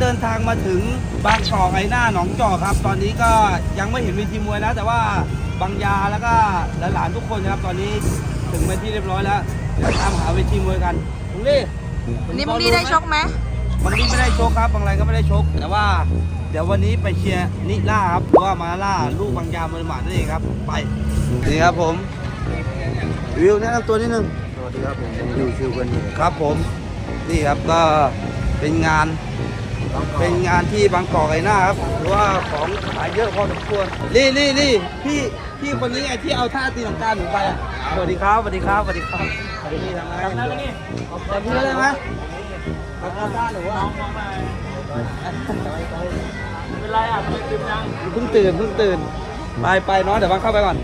ตอนนี้ก็เดินทางมาถึงบางกอกไอหน้าหนองจอกครับ ตอนนี้ก็ยังไม่เห็นเวทีมวยนะ แต่ว่าบางยาแล้วก็หลานๆทุกคนนะครับ ตอนนี้ถึงเป็นที่เรียบร้อยแล้วเดี๋ยวตามหาเวทีมวยกันลุงลี่วันนี้มึงดีได้ชกไหมบางนี้ไม่ได้ชกครับ บางไรก็ไม่ได้ชก แต่ว่า เดี๋ยววันนี้ไปเชียร์นิล่าครับเพราะว่ามาล่าลูกบางยาเมืองหมาดนั่นเองครับ ไปนี่ครับผมวิวแนะนำตัวนิดนึงสวัสดีครับผมดิวชิวกันอยู่ครับผม นี่ครับก็เป็นงาน เป็นงานที่บางกอกไอหน้าครับหรือว่าของขายเยอะพอสมควรนี่นี่นี่พี่พี่คนนี้ไงที่เอาท่าตีลังกาหนูไปอะสวัสดีครับสวัสดีครับสวัสดีครับสวัสดีทำไงจำได้ไหมนี่จำได้ไหมเอาท่าหนูอะเป็นไรอะทำไมตื่นจังเพิ่งตื่นเพิ่งตื่นไปไปเนาะเดี๋ยวบางเข้าไปก่อน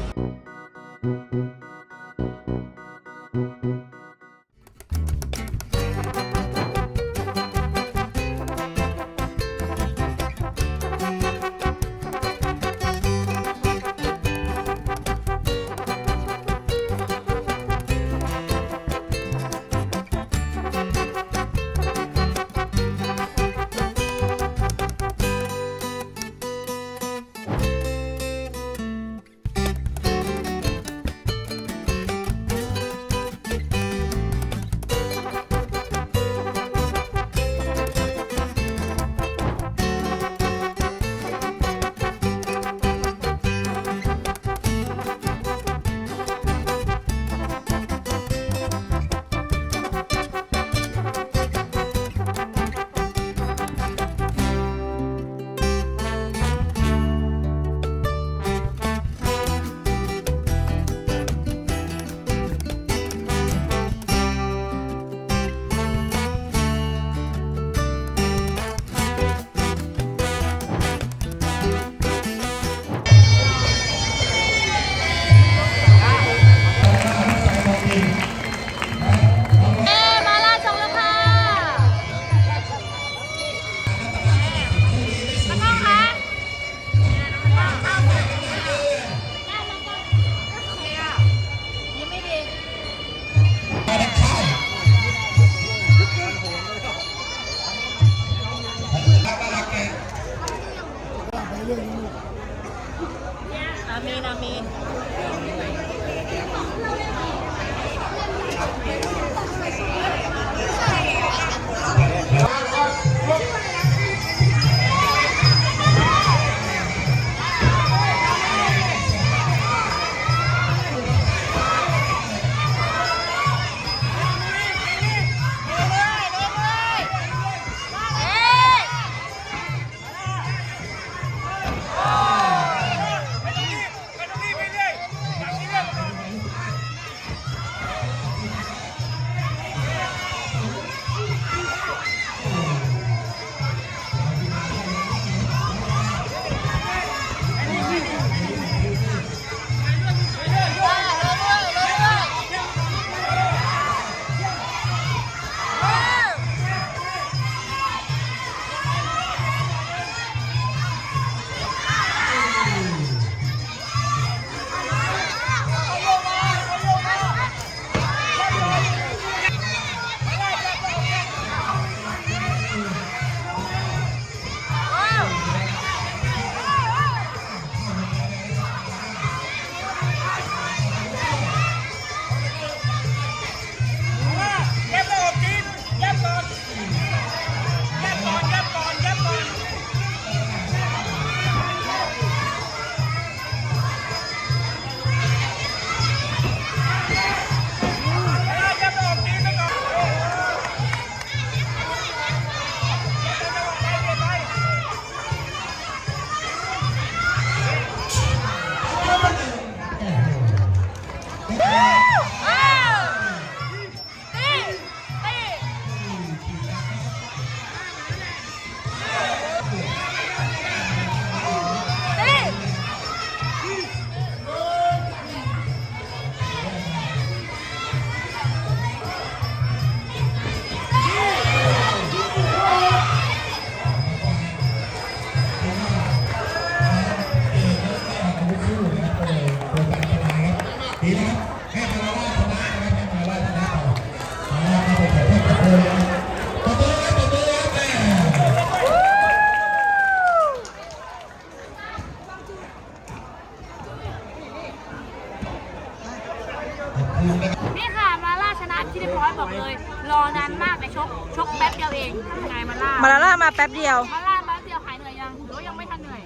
นี่ค่ะมาล่าชนะที่เรียบร้อยบอกเลย รอนานมากแต่ชกชกแป๊บเดียวเองไงมาล่ามาล่ามาแป๊บเดียว ล่าแป๊บเดียวหายเหนื่อยยังหรือยังไม่ทันเหนื่อย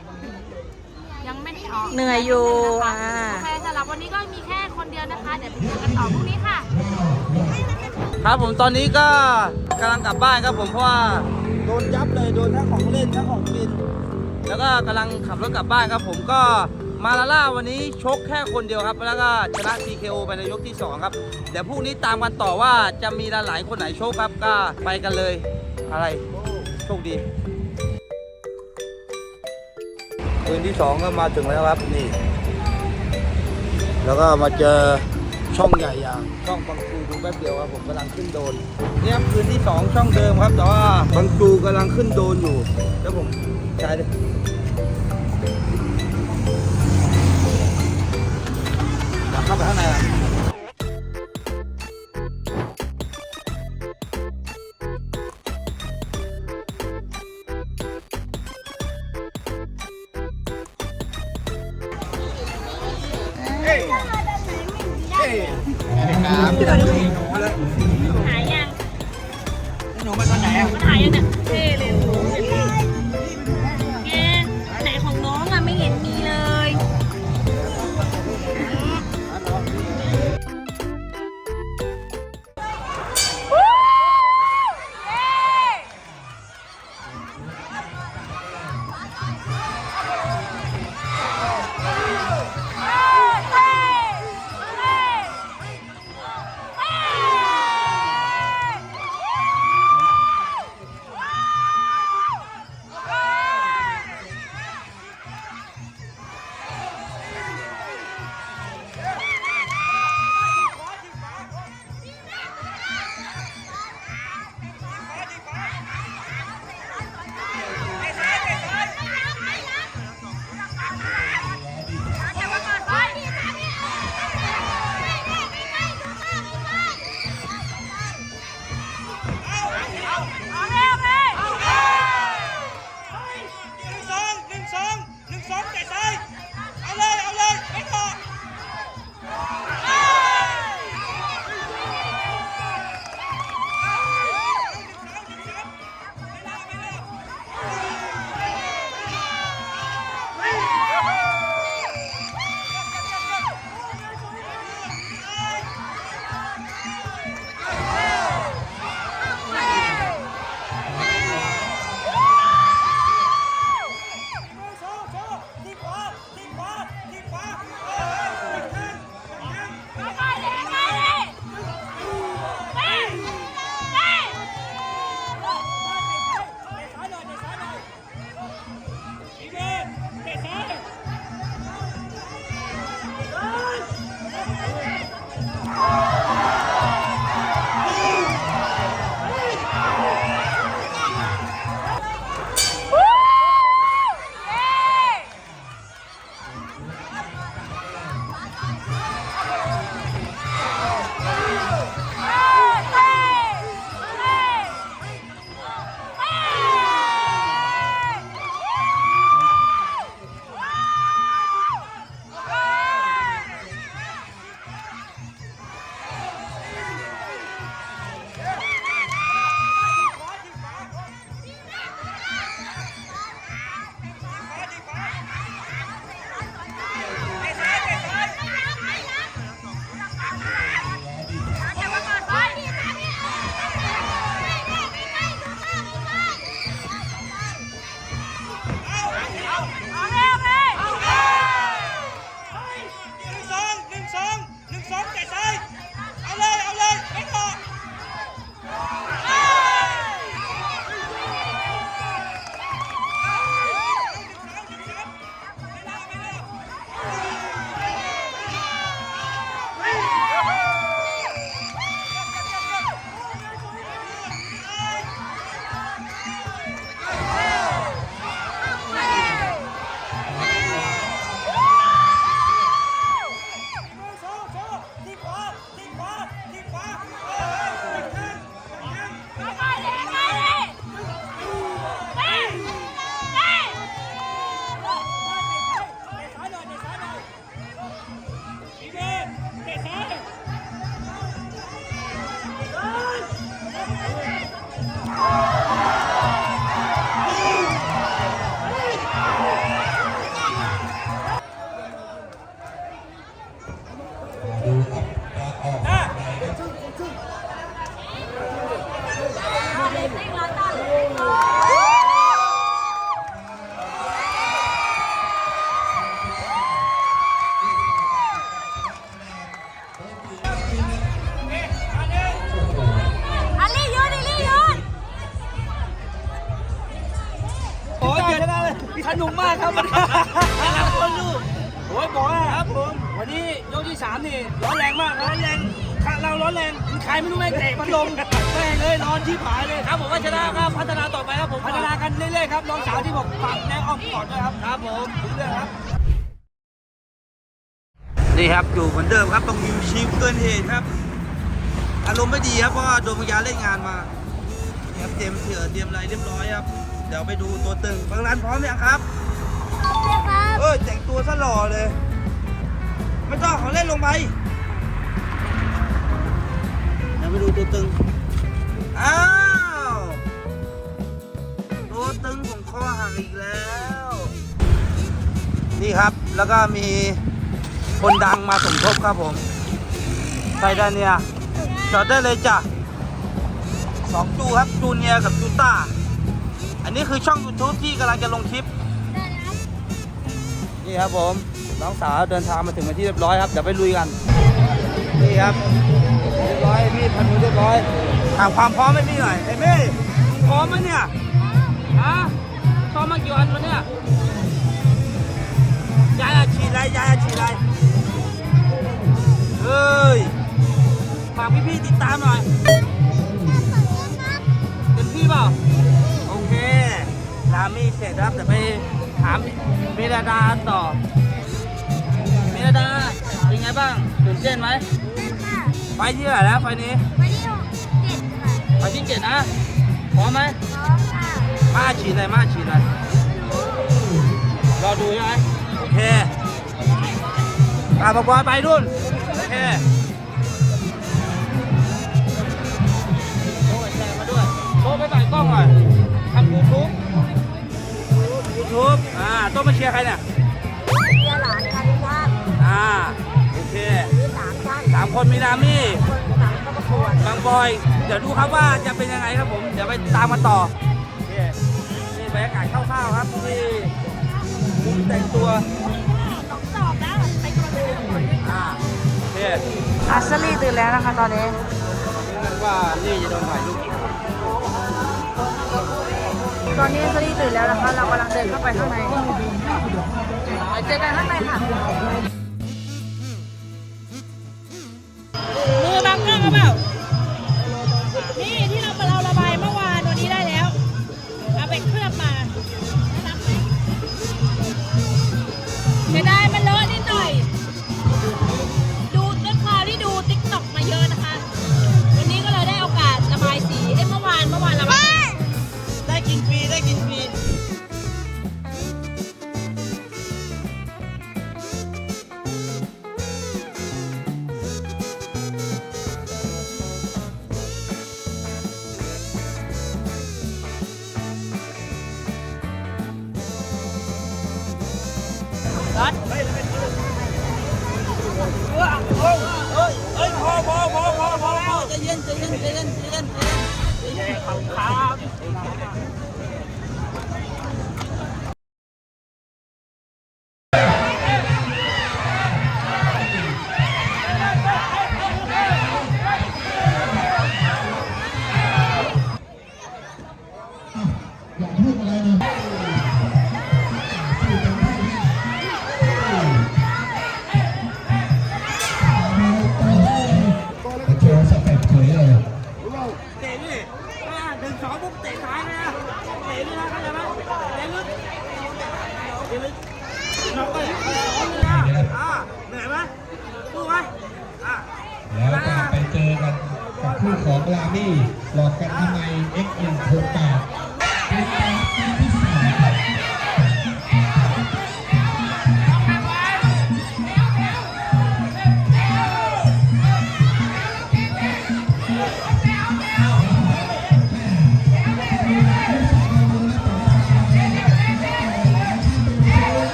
ยังไม่ได้ออกเหนื่อยอยู่โอเคสำหรับวันนี้ก็มีแค่คนเดียวนะคะ เดี๋ยวเจอกันต่อพรุ่งนี้ค่ะ ครับผมตอนนี้ก็กำลังกลับบ้านครับผมเพราะว่าโดนยับเลยโดนทั้งของเล่นทั้งของกิน แล้วก็กำลังขับรถกลับบ้านครับผมก็ มาลาล่าวันนี้ชกแค่คนเดียวครับ แล้วก็ชนะ TKO ไปในยกที่ 2 ครับ เดี๋ยวพรุ่งนี้ตามกันต่อว่าจะมีหลายๆคนไหนชกครับก็ไปกันเลยอะไรโชคดีคืนที่ 2 ก็มาถึงแล้วครับนี่ แล้วก็มาเจอช่องใหญ่อย่างช่องบางจูดูแป๊บเดียวครับผมกำลังขึ้นโดนเนี่ยครับคืนที่ 2 ช่องเดิมครับแต่ว่าบางจูกำลังขึ้นโดนอยู่แล้วผมใช้เลย เข้าไปข้างในอะครับหายยัง หนูมาตอนไหนอะ มันหายยังเนี่ยเท่เลย กอดด้วยครับครับผมถึงเรื่องครับนี่ครับอยู่เหมือนเดิมครับตรงวิวชิปเกินเหตุครับ อารมณ์ไม่ดีครับเพราะว่าโดนพยาเล่นงานมานี่ครับเตรียมเสือเตรียมอะไรเรียบร้อยครับ เดี๋ยวไปดูตัวตึงบางร้านพร้อมยังครับเออแต่งตัวซะหล่อเลย ไม่ต้องเขาเล่นลงไปเดี๋ยวไปดูตัวตึงอ้าวตัวตึงของคอหักอีกแล้ว นี่ครับ แล้วก็มีคนดังมาสมทบครับผมไทดาเนี่ยจอดได้เลยจ้ะสองจูครับจูเนียกับจูต้า อันนี้คือช่อง YouTube ที่กำลังจะลงคลิป นี่ครับผม น้องสาวเดินทางมาถึงเป็นที่เรียบร้อยครับ เดี๋ยวไปลุยกัน นี่ครับ เรียบร้อยพี่พันมือเรียบร้อยถามความพร้อมให้พี่หน่อยไอ้เม่พร้อมไหมเนี่ยฮะซ้อมมากี่วันวันเนี่ย ยายอาฉีดอะไรยายอาฉีดอะไรเฮ้ยฝากพี่ๆติดตามหน่อย เป็นพี่เปล่า โอเคลามี่เสร็จครับเดี๋ยวไปถามเมดาดาต่อเมดาดาเป็นไงบ้างตื่นเต้นไหมไฟที่เท่าไหร่แล้วไฟนี้ ไฟที่เจ็ดนะพร้อมไหมมาฉีดอะไรมาฉีดอะไรรอดูใช่ไหมโอ เคอะปบอยไปดุนโอเคโอ้ยแชร์มาด้วยโต้ไปใส่กล้องหน่อยทำยูทูบยูทูบอ่าโต้มาเชียร์ใครเนี่ยอ่าโอเคสามคนมีนามี่บางบอย เดี๋ยวดูครับว่าจะเป็นยังไงครับผม เดี๋ยวไปตามมาต่อโอเคนี่บรรยากาศคร่าวๆครับที่มุม แต่งตัวอ่าโอเคอัสลีตื่นแล้วนะคะตอนนี้นั่นว่านี่จะโดนถ่ายรูปตอนนี้อัสลีตื่นแล้วนะคะเรากำลังเดินเข้าไปข้างในไปเจอกันข้างในค่ะมือบังเกอร์เปล่า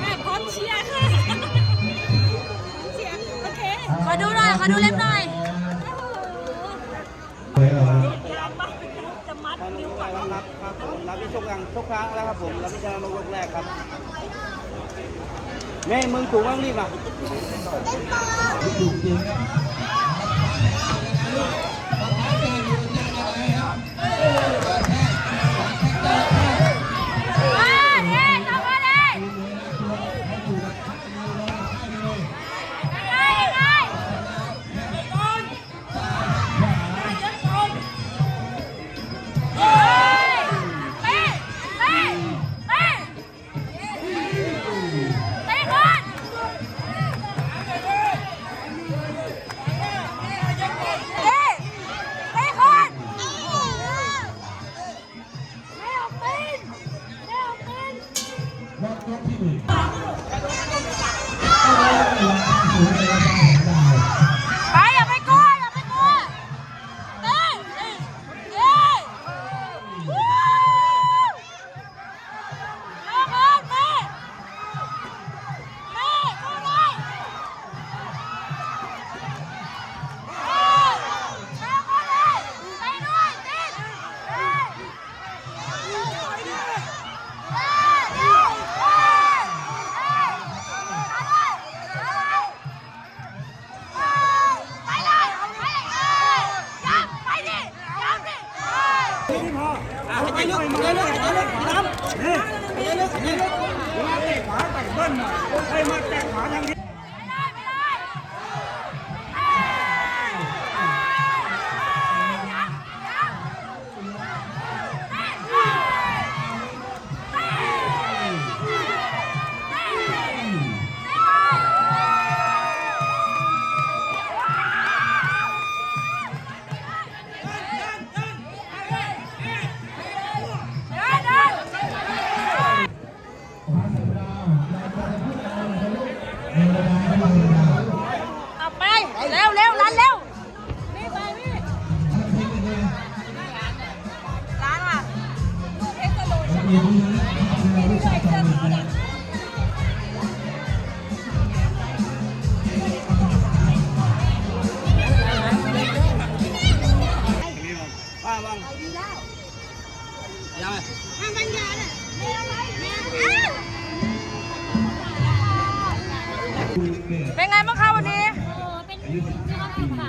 แม่พร้อมเชียร์ค่ะเชียร์โอเคขอดูหน่อยขอดูเล็บหน่อยเฮ้ยเหรอจะมัดตอนนิ้นี้วไปแล้วครับครับผมรับที่ชกยังชกครั้งแล้วครับผมรับที่ชนะลงยกแรกครับแม่มึงถูกบ้งรีบอะดูจริงครับมา ยังไงทำปัญญาเนี่ยไม่อะไรไม่เป็นไงบ้างคะวันนี้โอ้เป็นมีความสุขค่ะ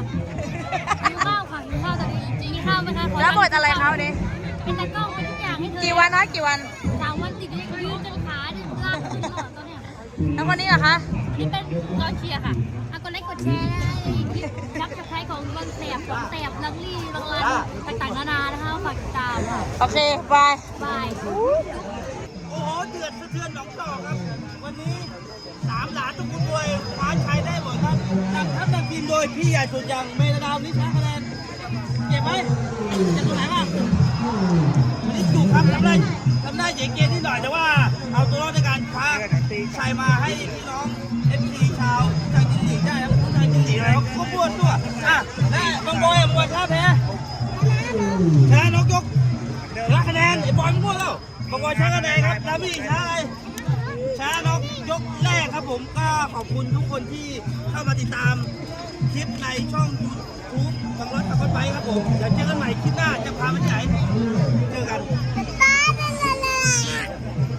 มีข้าวค่ะมีข้าวแต่จริงๆข้าวไม่ค่ะขอแล้วบทอะไรคะวันนี้ เป็นตะกล้องเป็นทุกอย่างให้เธอกี่วันนะกี่วันสามวันติดเลยยืนจนขาดึงลากขึ้นก่อนตอนเนี้ยแล้ววันนี้เหรอคะนี่เป็นรอยเชียร์ค่ะอะกดไลค์กดแชร์ นะยับจะใช้ของบางแสบของแสบลังลี่บางรันต่างๆนานานะคะฝากติดตามค่ะโอเคบาย บายโอ้โหเดือดสะเทือนหนองจอกครับ วันนี้สามหลานทุกคนรวยคว้าชัยได้หมดครับนำทัพนำทีมโดยพี่ใหญ่สุดอย่างเมรดาวนิชาคะแนนเก็บไหมเจ็บตรงไหนบ้างวันนี้จุกครับทำได้ทำได้เจ๋งเกมนิดหน่อยแต่ว่า เอาตัวรอดในการคว้าชัยมาให้พี่น้องเอฟซี เก็บวชด้วยอะบางบอยบวชท่าแพ้ชนะน้องยกละคะแนนไอ้บอยมัวแล้วบางบอยชนะคะแนนครับแล้วพี่ช้าอะไรช้าน้ยกแรกครับผมก็ขอบคุณทุกคนที่เข้ามาติดตามคลิปในช่องยูทูบของรถขับรถไปครับผมเดี๋ยวเจอกันใหม่คลิปหน้าจะพาไปที่ไหนเจอกัน